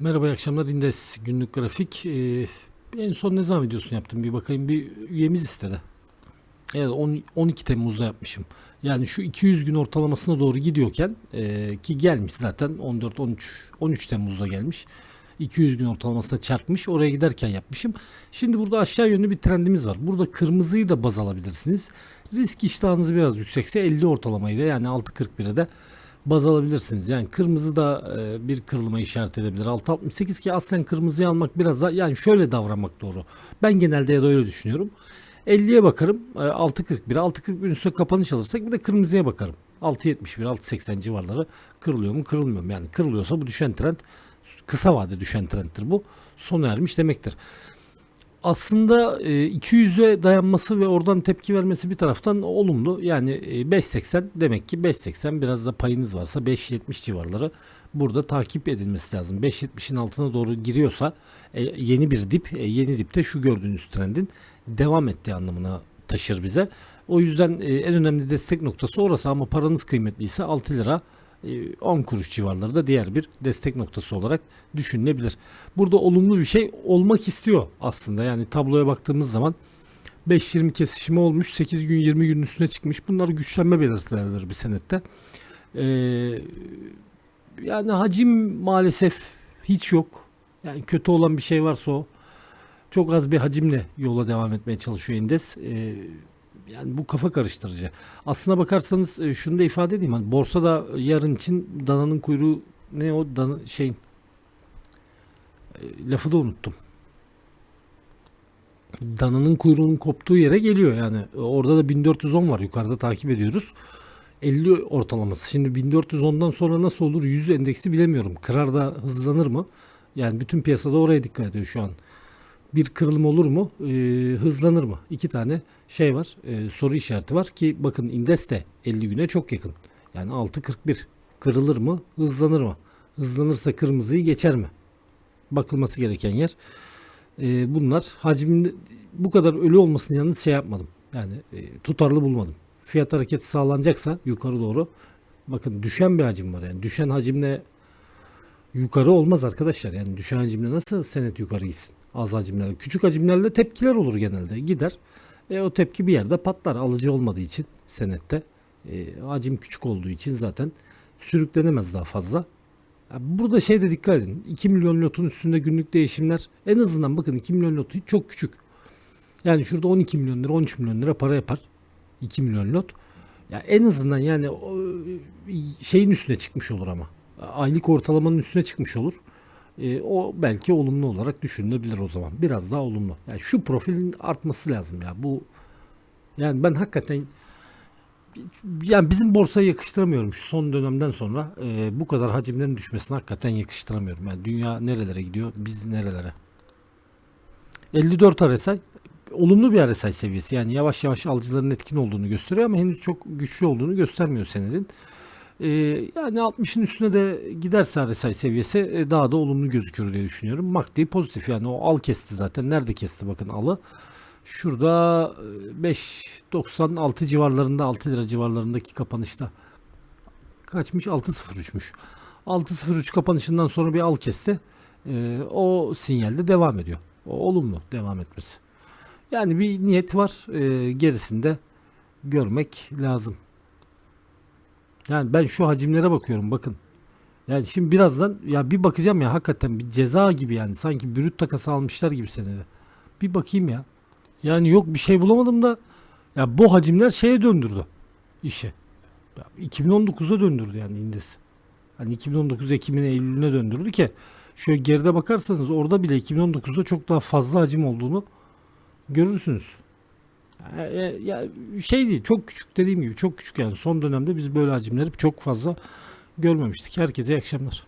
Merhaba iyi akşamlar Indes günlük grafik. Ee, en son ne zaman videosunu yaptım bir bakayım bir üyemiz istedi. Evet 10, 12 Temmuz'da yapmışım. Yani şu 200 gün ortalamasına doğru gidiyorken e, ki gelmiş zaten 14 13 13 Temmuz'da gelmiş. 200 gün ortalamasına çarpmış. Oraya giderken yapmışım. Şimdi burada aşağı yönlü bir trendimiz var. Burada kırmızıyı da baz alabilirsiniz. Risk iştahınız biraz yüksekse 50 ortalamayı da yani 6.41'e de baz alabilirsiniz. Yani kırmızı da e, bir kırılma işaret edebilir. 6.68 ki aslen kırmızıyı almak biraz daha yani şöyle davranmak doğru. Ben genelde ya da öyle düşünüyorum. 50'ye bakarım. e, 6.41. 6.41 üstüne kapanış alırsak bir de kırmızıya bakarım. 6.71, 6.80 civarları kırılıyor mu kırılmıyor mu? Yani kırılıyorsa bu düşen trend kısa vade düşen trendtir bu. Sona ermiş demektir aslında e, 200'e dayanması ve oradan tepki vermesi bir taraftan olumlu. Yani e, 5.80 demek ki 5.80 biraz da payınız varsa 5.70 civarları burada takip edilmesi lazım. 5.70'in altına doğru giriyorsa e, yeni bir dip, e, yeni dipte şu gördüğünüz trendin devam ettiği anlamına taşır bize. O yüzden e, en önemli destek noktası orası ama paranız kıymetliyse 6 lira e, 10 kuruş civarları da diğer bir destek noktası olarak düşünülebilir. Burada olumlu bir şey olmak istiyor aslında. Yani tabloya baktığımız zaman 5-20 kesişimi olmuş. 8 gün 20 günün üstüne çıkmış. Bunlar güçlenme belirtileridir bir senette. Ee, yani hacim maalesef hiç yok. Yani kötü olan bir şey varsa o. Çok az bir hacimle yola devam etmeye çalışıyor Endes. Ee, yani bu kafa karıştırıcı. Aslına bakarsanız e, şunu da ifade edeyim. Hani borsada yarın için dananın kuyruğu ne o dana şeyin e, lafı da unuttum. Dananın kuyruğunun koptuğu yere geliyor yani. Orada da 1410 var yukarıda takip ediyoruz. 50 ortalaması. Şimdi 1410'dan sonra nasıl olur? 100 endeksi bilemiyorum. Kırar da hızlanır mı? Yani bütün piyasada oraya dikkat ediyor şu an. Bir kırılım olur mu? Ee, hızlanır mı? İki tane şey var. Ee, soru işareti var ki bakın indes de 50 güne çok yakın. Yani 6.41 kırılır mı? Hızlanır mı? Hızlanırsa kırmızıyı geçer mi? Bakılması gereken yer. Ee, bunlar hacmin bu kadar ölü olmasını yalnız şey yapmadım. Yani e, tutarlı bulmadım. Fiyat hareketi sağlanacaksa yukarı doğru bakın düşen bir hacim var yani düşen hacimle yukarı olmaz arkadaşlar. Yani düşen hacimle nasıl senet yukarı gitsin? Az hacimlerle. Küçük hacimlerle tepkiler olur genelde. Gider. E, o tepki bir yerde patlar. Alıcı olmadığı için senette. E, hacim küçük olduğu için zaten sürüklenemez daha fazla. Burada şey de dikkat edin. 2 milyon lotun üstünde günlük değişimler en azından bakın 2 milyon lotu çok küçük. Yani şurada 12 milyon lira 13 milyon lira para yapar. 2 milyon lot. Ya en azından yani o, şeyin üstüne çıkmış olur ama. Aylık ortalamanın üstüne çıkmış olur. E, o belki olumlu olarak düşünülebilir o zaman. Biraz daha olumlu. Yani şu profilin artması lazım ya. Bu yani ben hakikaten yani bizim borsaya yakıştıramıyorum şu son dönemden sonra e, bu kadar hacimlerin düşmesine hakikaten yakıştıramıyorum. Yani dünya nerelere gidiyor, biz nerelere? 54 RSI olumlu bir RSI seviyesi. Yani yavaş yavaş alıcıların etkin olduğunu gösteriyor ama henüz çok güçlü olduğunu göstermiyor senedin. Ee, yani 60'ın üstüne de giderse RSI seviyesi e, daha da olumlu gözüküyor diye düşünüyorum. MACD pozitif yani o al kesti zaten. Nerede kesti bakın alı. Şurada e, 5.96 civarlarında 6 lira civarlarındaki kapanışta kaçmış 6.03'müş. 6.03 kapanışından sonra bir al kesti. Ee, o sinyalde devam ediyor. O olumlu devam etmesi. Yani bir niyet var. E, gerisinde görmek lazım. Yani ben şu hacimlere bakıyorum bakın. Yani şimdi birazdan ya bir bakacağım ya hakikaten bir ceza gibi yani sanki brüt takası almışlar gibi senede. Bir bakayım ya. Yani yok bir şey bulamadım da ya bu hacimler şeye döndürdü işi. Ya 2019'a döndürdü yani indes. Hani 2019 Ekim'ine Eylül'üne döndürdü ki şöyle geride bakarsanız orada bile 2019'da çok daha fazla hacim olduğunu görürsünüz. Ya, ya- ya şey değil çok küçük dediğim gibi çok küçük yani son dönemde biz böyle hacimleri çok fazla görmemiştik. Herkese iyi akşamlar.